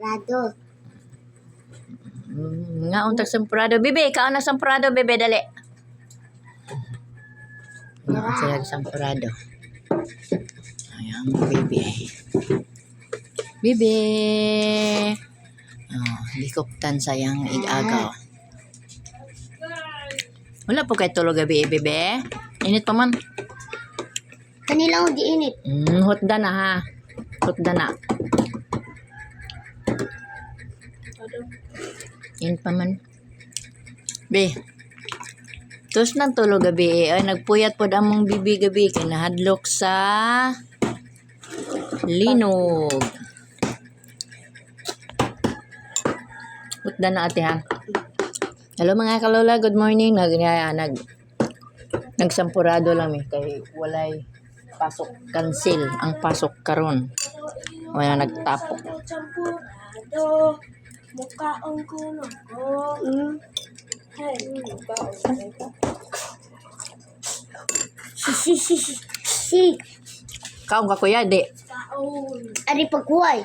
Rado. Mm, nga untag sampurado. Bebe, ikaw na sampurado, bebe, dali. Nga sila sampurado. Ayan, bebe. Bebe. Oh, likuptan sayang igagaw. Wala po kayo tulog gabi, bebe. Init pa man. Kanila ko di init. Mm, hotda na ha. Hotda na. Yun pa man. Be. Tos nang tulog gabi. Ay, nagpuyat po among bibi gabi. Kinahadlok sa linog. Hotda na ate ha. Hello mga kalola, good morning. Nag, nag, nagsampurado lang eh. Kay walay pasok cancel ang pasok karon wala nagtapok mukhaon ko na ko. Mm. Hey, mukhaon ko. Si, si, si, si. Si. kaong ka kuya di Kaon. Ari pagkuhay.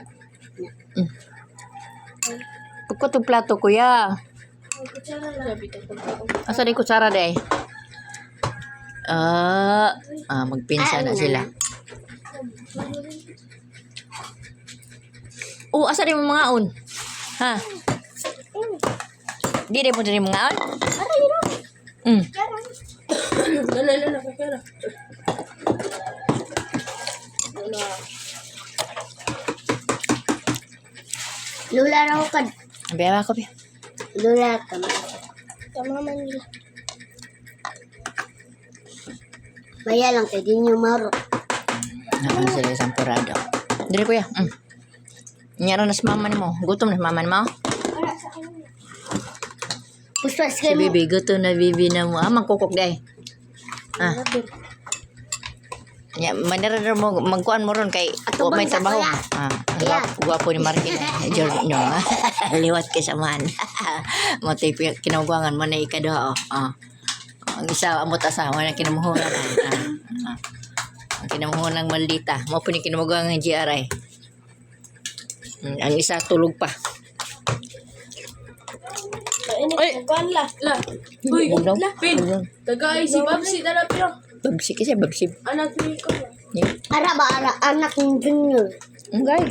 pagko tong plato kuya asa di kutsara di ah ah magpinsa na sila oh asa di mo mga on ha di di mo di mga on mm Lala, lala, pera. Lala. Lula raw ka. Biyawa ko Lula ka. Tama man nila. Maya lang kay di niyo maro. Nakon sila isang purado. Dili kuya. Mm. Nyaro na si mama ni mo. Gutom na si mama ni mo. Puspas Si kay mo. Bibi, gutom na Bibi na mo. Ah, mangkukok day. Ah. Ya, manira na mo magkuan mo ron kay Ato wa may bang sa trabaho. kuya? Ah, ang Kuya. gwapo- gwapo ni Markin. Jordan no. Liwat kay saman. mo tay kinawgangan mo na ikaduha oh. Ah. Ang isa amot asawa na kinamuhunan. Ah. ah. Ang kinamuhunan maldita. Mo po ni kinamugangan ng GRI. Ang isa tulog pa. Ay! la. La. Uy, la. Pin. Tagay si Babsi, dala pero. Babsi kasi babsi. Anak ni ko. Yeah. Ara ba ara anak ng junior. Ang gay.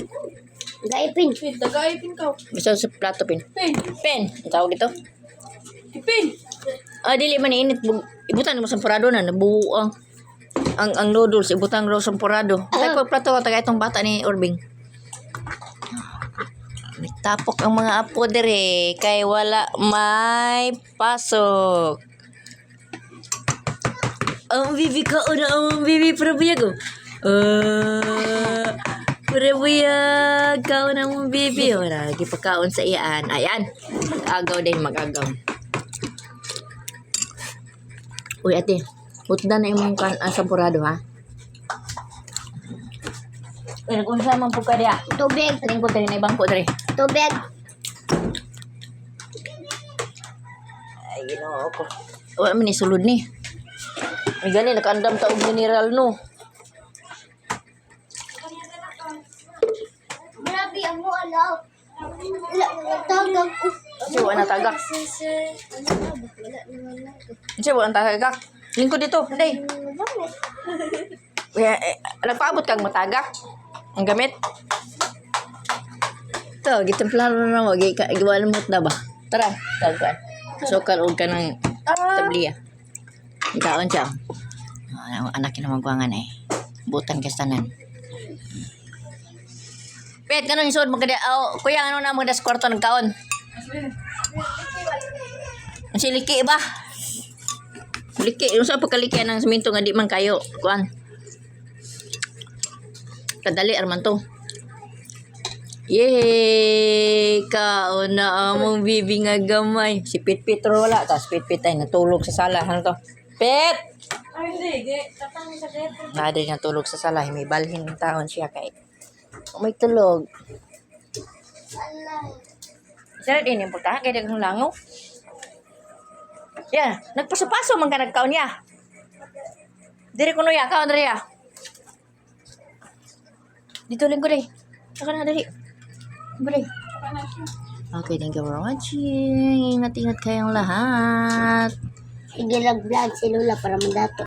Gaipin. Pin, tagay pin ka. Gusto sa plato pin. Pin. Pen, ang tawag ito. Pin. Ah, dili man init. Bu- Ibutan mo sa porado na. Nabuo ang, ang, ang noodles. Ibutan raw sa porado. Kaya ko plato ko taga itong bata ni Urbing. Nagtapok ang mga apo dire. Kay wala may pasok. Ang bibi ka una ang bibi oh. Uh, para buyag ka una ang bibi. Wala lagi pagkaon sa iyaan. Ayan. Mag-agaw din mag-agaw. Uy, ate. Putda na imong kan ah, sampurado, ha? Uy, kung saan man po ka. Tubig. Tingin ko dali na ibang po dali. Tubig. Ay, ginoo ko. Wala man ni sulod ni. Ay, gani, nakaandam taog mineral, no? Grabe ang mo alaw. La, tagag ko. Kasi wala na tagak. Ano na tagak. Lingkod dito. Kaya, eh, nagpaabot kang matagak. Ang gamit. Ito, gitemplano na mo. Giwalan mo na ba? Tara, ka. Sukal o ka ng tabliya. Ikaon siya. Oh, anak na magwangan eh. Butan ka sa tanan. Pet, ganun yung suod mo kada. Oh, kuya, ano na mo das kwarto ng kaon? Ang siliki ba? Liki, yung sa pagkaliki ng siminto nga di man kayo. Kuan. Kadali arman to. Yay! Kaon na among bibi nga gamay. Si Pit-Pit wala. Tapos Pit-Pit ay natulog sa sala. Ano to? Pit! Ay, hindi. Nada niya tulog sa sala. May balhin ng taon siya kay. May tulog. Sarap din yung puta. Kaya dagang langaw. Yan. Nagpaso-paso man ka nagkaon niya. Dire ko ya. Kaon diri. Dito lang ko dai. Saka na dali. Dali. Okay, thank you for watching. Ingat-ingat kayong lahat. Sige lang vlog si Lola para mandato.